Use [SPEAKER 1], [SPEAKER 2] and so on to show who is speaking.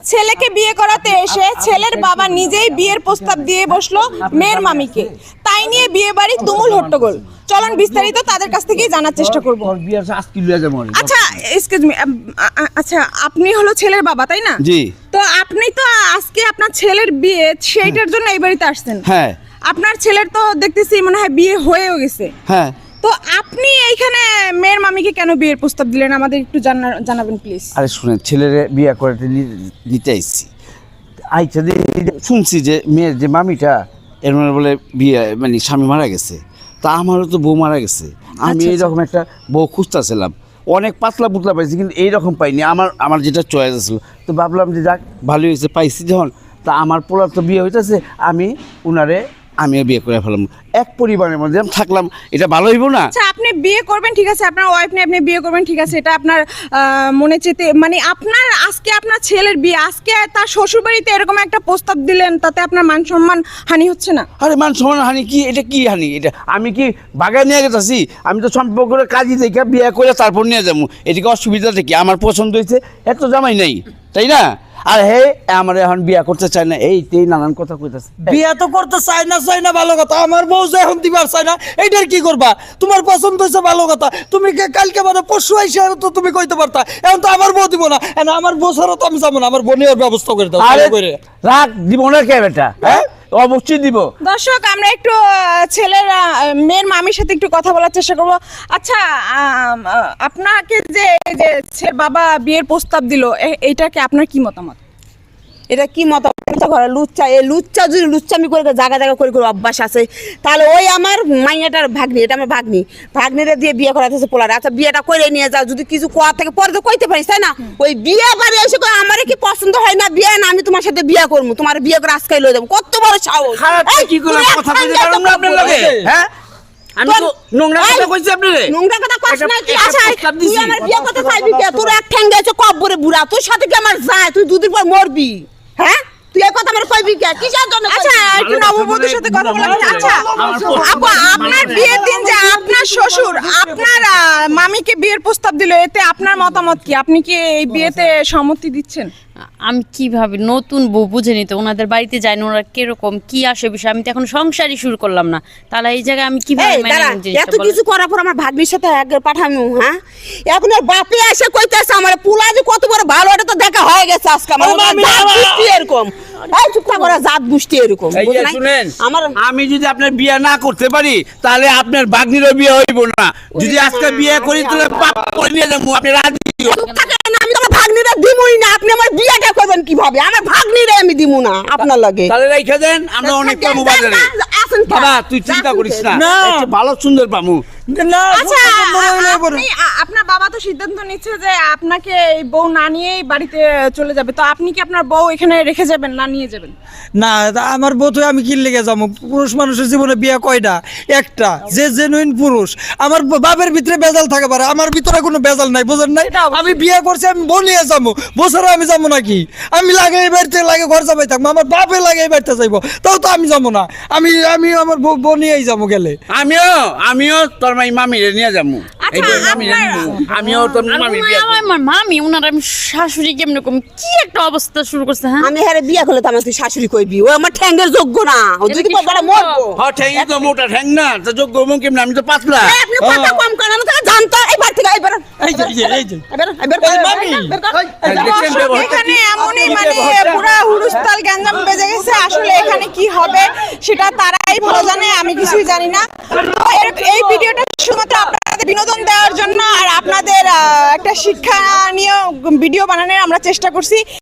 [SPEAKER 1] ছেলেকে বিয়ে করাতে এসে ছেলের বাবা নিজেই বিয়ের প্রস্তাব দিয়ে বসল মেয়ের মামিকে। তাই নিয়ে বিয়ে বাড়ি তুমুল হট্টগোল। চলন বিস্তারিত তাদের কাছ থেকেই জানার চেষ্টা করব। আচ্ছা এক্সকিউজ মি আচ্ছা আপনি হলো ছেলের বাবা তাই না?
[SPEAKER 2] জি।
[SPEAKER 1] তো আপনি তো আজকে আপনার ছেলের বিয়ে সেইটার জন্য এই বাড়িতে আসছেন।
[SPEAKER 2] হ্যাঁ।
[SPEAKER 1] আপনার ছেলের তো দেখতেছি মনে হয় বিয়ে হয়েও গেছে।
[SPEAKER 2] হ্যাঁ।
[SPEAKER 1] তো আপনি এইখানে মেয়ের মামিকে কেন বিয়ের প্রস্তাব দিলেন? আমাদের একটু জানা- জানাবেন প্লিজ
[SPEAKER 2] আরে শুনে ছেলেরে বিয়ে করে নিতে আইছি। আইসা দিয়ে শুনছি যে মেয়ের যে মামিটা এর মানে বলে বিয়ে মানে স্বামী মারা গেছে। তা আমারও তো বউ মারা গেছে। আমি
[SPEAKER 1] আচ্ছা,
[SPEAKER 2] এইরকম একটা বউ খুঁজতেছিলাম। অনেক পাতলা পুতলা পাইছি কিন্তু এইরকম পাইনি। আমার আমার যেটা চয়েস ছিল তো ভাবলাম যে যাক ভালো হয়েছে পাইছি যখন। তা আমার পোলার তো বিয়ে হইতেছে আমি উনারে আমিও বিয়ে করে ফেলাম এক পরিবারের মধ্যে আমি থাকলাম এটা ভালো হইব না?
[SPEAKER 1] আচ্ছা আপনি বিয়ে করবেন ঠিক আছে আপনার ওয়াইফ নিয়ে আপনি বিয়ে করবেন ঠিক আছে এটা আপনার মনে চেতে মানে আপনার আজকে আপনার ছেলের বিয়ে আজকে তার শ্বশুর বাড়িতে এরকম একটা প্রস্তাব দিলেন তাতে আপনার মান সম্মান হানি হচ্ছে না?
[SPEAKER 2] আরে মান সম্মান হানি কি? এটা কি হানি? এটা আমি কি বাগান নিয়ে গেছি আমি তো সম্পর্কের কাজই দেখে বিয়ে করে তারপর নিয়ে যাব। এদিকে অসুবিধা কি? আমার পছন্দ হয়েছে এত জামাই নাই তাই না? আর হে আমার এখন বিয়া করতে চায় না। এই তেই নানান কথা কইতাছে।
[SPEAKER 3] বিয়া তো করতে চাই না চাই না ভালো কথা। আমার বউ যে এখন দিবার চাই না এইটার কি করবা? তোমার পছন্দ হয়েছে ভালো কথা। তুমি কে- কালকে মানে পরশু আইসা তো তুমি কইতে পারতা। এখন তো আমার বউ দিব না। আমার বউ ছাড়া তো আমি যাব না। আমার বোনের ব্যবস্থা করে দাও।
[SPEAKER 2] আরে রাগ দিব না কে বেটা হ্যাঁ? অবশ্যই দিব।
[SPEAKER 1] দর্শক, আমরা একটু ছেলের মেয়ের মামির সাথে একটু কথা বলার চেষ্টা করব। আচ্ছা আপনাকে যে যে বাবা বিয়ের প্রস্তাব দিল এইটাকে আপনার কি মতামত?
[SPEAKER 4] এটা কি মত? ঘরে লুচ্চা এই লুচ্চা যদি লুচ্চামি করে জায়গা জায়গা করে করে অভ্যাস আছে তাহলে ওই আমার মাইয়াটার ভাগ্নি এটা আমার ভাগ্নি। ভাগ্নিরে দিয়ে বিয়ে করাতেছে পোলার। আচ্ছা বিয়েটা করে নিয়ে যাও যদি কিছু কোয়া থেকে পরে তো কইতে পারিস তাই না? ওই বিয়ে বাড়ি এসে কই আমারে কি পছন্দ হয় না বিয়ে? না আমি তোমার সাথে বিয়ে করব। তোমার বিয়ে করে আজকে লয়ে যাব। কত বড় সাহস।
[SPEAKER 2] খারাপ কি করে কথা কইতে
[SPEAKER 4] দিয়ে
[SPEAKER 2] না আপনার
[SPEAKER 4] বলব।
[SPEAKER 2] হ্যাঁ? আমি তো নোংরা কথা কইছি আপনারে।
[SPEAKER 4] নোংরা কথা
[SPEAKER 2] একটা-
[SPEAKER 4] না কি?
[SPEAKER 2] একটা
[SPEAKER 4] আচ্ছা তুই আমার বিয়ে করতে চাইবি কে? তোর এক ঠ্যাং গেছে কব্বরে বুড়া। তোর সাথে কি আমার যায়? তুই দুদিন পর মরবি। হ্যাঁ? তুই এই কথা আমার কইবি কে? কিসের জন্য
[SPEAKER 1] আচ্ছা একটু নববধূর সাথে কথা বলা। আচ্ছা আপু আপনার বিয়ের দিন যে আপনার শ্বশুর আপনার মামিকে বিয়ের প্রস্তাব দিল এতে আপনার মতামত কি? আপনি কি এই বিয়েতে সম্মতি দিচ্ছেন?
[SPEAKER 5] আমি কীভাবে নতুন বউ বুঝে নিতে? ওনাদের বাড়িতে যাই না ওরা কীরকম কি আসে বিষয়? আমি তো এখন সংসারই শুরু করলাম না। তাহলে এই জায়গায় আমি কীভাবে
[SPEAKER 4] এত কিছু করার পর আমার ভাগ্নির সাথে একবার পাঠানো হ্যাঁ? এখন ওর বাপে এসে কইতেছে আমার পুলা যে কত বড় ভালো এটা তো দেখা হয়ে গেছে আজকে আমার এরকম? জাত গোষ্ঠী এরকম
[SPEAKER 2] এই যে
[SPEAKER 4] বুঝো নাই?
[SPEAKER 2] শুনেন
[SPEAKER 4] আমার
[SPEAKER 2] আমি যদি আপনার বিয়ে না করতে পারি তাহলে আপনার বাগ্নিরও বিয়ে হইব না। যদি আজকে বিয়ে করি তাহলে পাপ করে নিয়ে যাব আপনি রাজি?
[SPEAKER 4] আমি তো ভাগ্নিরা দিমুই না আপনি আমার বিয়েটা করবেন কীভাবে? আমার ভাগ্নিরে আমি দিমু না আপনার লাগে।
[SPEAKER 2] তাহলে রেখে দেন আমরা অনেক পামু বাজারে। বাবা তুই চিন্তা করিস না।
[SPEAKER 3] না।
[SPEAKER 2] ভালো সুন্দর পামু
[SPEAKER 3] না
[SPEAKER 1] আচ্ছা। আপনি আপনার বাবা তো সিদ্ধান্ত নিচ্ছে যে আপনাকে এই বউ না নিয়েই বাড়িতে চলে যাবে। তো আপনি কি আপনার বউ এখানে রেখে যাবেন না নিয়ে যাবেন?
[SPEAKER 3] না আমার বউ তো আমি কি লেগে যাব। পুরুষ মানুষের জীবনে বিয়ে কয়টা? একটা। যে জেনুইন পুরুষ। আমার বাপের ভিতরে বেজাল থাকে পারে। আমার ভিতরে কোনো বেজাল নাই বুঝেন নাই? আমি বিয়ে করছি আমি বউ নিয়ে যাব। বছরে আমি যাব নাকি? আমি লাগে এই বাড়িতে লাগে ঘর যাবাই থাকব। আমার বাপে লাগে এই বাড়িতে যাইবো। তাও তো আমি যাব না। আমি আমি আমার বউ বউ নিয়েই যাব গেলে।
[SPEAKER 2] আমিও আমিও মাই মামিরে নিয়ে যাব
[SPEAKER 1] আচ্ছা,
[SPEAKER 2] এই যে মামিরে
[SPEAKER 1] আপনার-
[SPEAKER 2] নিবো। আমিও তোর
[SPEAKER 5] আর
[SPEAKER 2] মামির
[SPEAKER 5] ওনার
[SPEAKER 2] বিয়ে
[SPEAKER 5] আমার- আমার মামি ওনার আমি শাশুড়ি কেমন কম? কি একটা অবস্থা শুরু করছে হ্যাঁ?
[SPEAKER 4] আমি হারে বিয়ে করলে তো আমার তুই শাশুড়ি কইবি। ও আমার ঠ্যাঙ্গের যোগ্য না। ও যদি
[SPEAKER 5] কি
[SPEAKER 4] মরবো।
[SPEAKER 2] হ্যাঁ ঠ্যাং তো মোটা ঠ্যাং না তো যোগ্য মুখ কেমন? আমি তো পাতলা।
[SPEAKER 4] আপনি কথা কম করেন আমি তাকে জানতো। এই থেকে এই
[SPEAKER 3] এই যে এই যে এই যে।
[SPEAKER 4] এই বেরো এই বেরো।
[SPEAKER 3] এই মামি।
[SPEAKER 4] বের। কর।
[SPEAKER 2] এই দেখছেন
[SPEAKER 1] দর্শক,
[SPEAKER 2] ব্যবহারটা
[SPEAKER 1] এখানে এমনই মানে পুরা হুড়ুস্তাল গ্যাঞ্জাম বেজে গেছে। আসলে এখানে কি হবে সেটা তারাই ভালো জানে আমি কিছুই জানি না। তো একটা শিক্ষা নিয়ে ভিডিও বানানোর আমরা চেষ্টা করছি।